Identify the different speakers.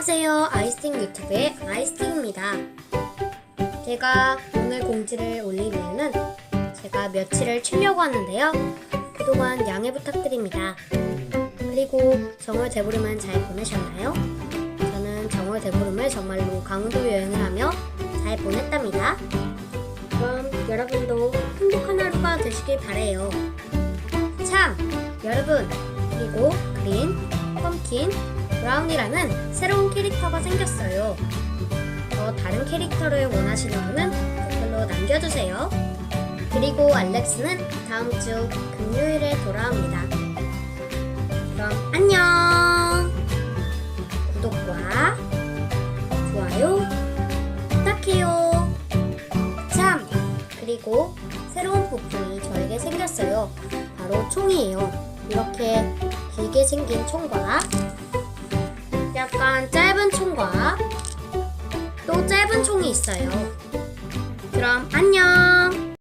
Speaker 1: 안녕하세요. 아이스팅 유튜브의 아이스팅입니다. 제가 오늘 공지를 올린 이유는 제가 며칠을 쉬려고 하는데요. 그동안 양해 부탁드립니다. 그리고 정월 대보름은 잘 보내셨나요? 저는 정월 대보름을 정말로 강원도 여행을 하며 잘 보냈답니다. 그럼 여러분도 행복한 하루가 되시길 바래요. 참, 여러분, 그리고 그린, 펌킨, 브라운이라는 새로운 캐릭터가 생겼어요. 더 다른 캐릭터를 원하시는 분은 댓글로 남겨주세요. 그리고 알렉스는 다음 주 금요일에 돌아옵니다. 그럼 안녕! 구독과 좋아요 부탁해요. 참! 그리고 새로운 부품이 저에게 생겼어요. 바로 총이에요. 이렇게 길게 생긴 총과 총과 또 짧은 총이 있어요. 그럼 안녕!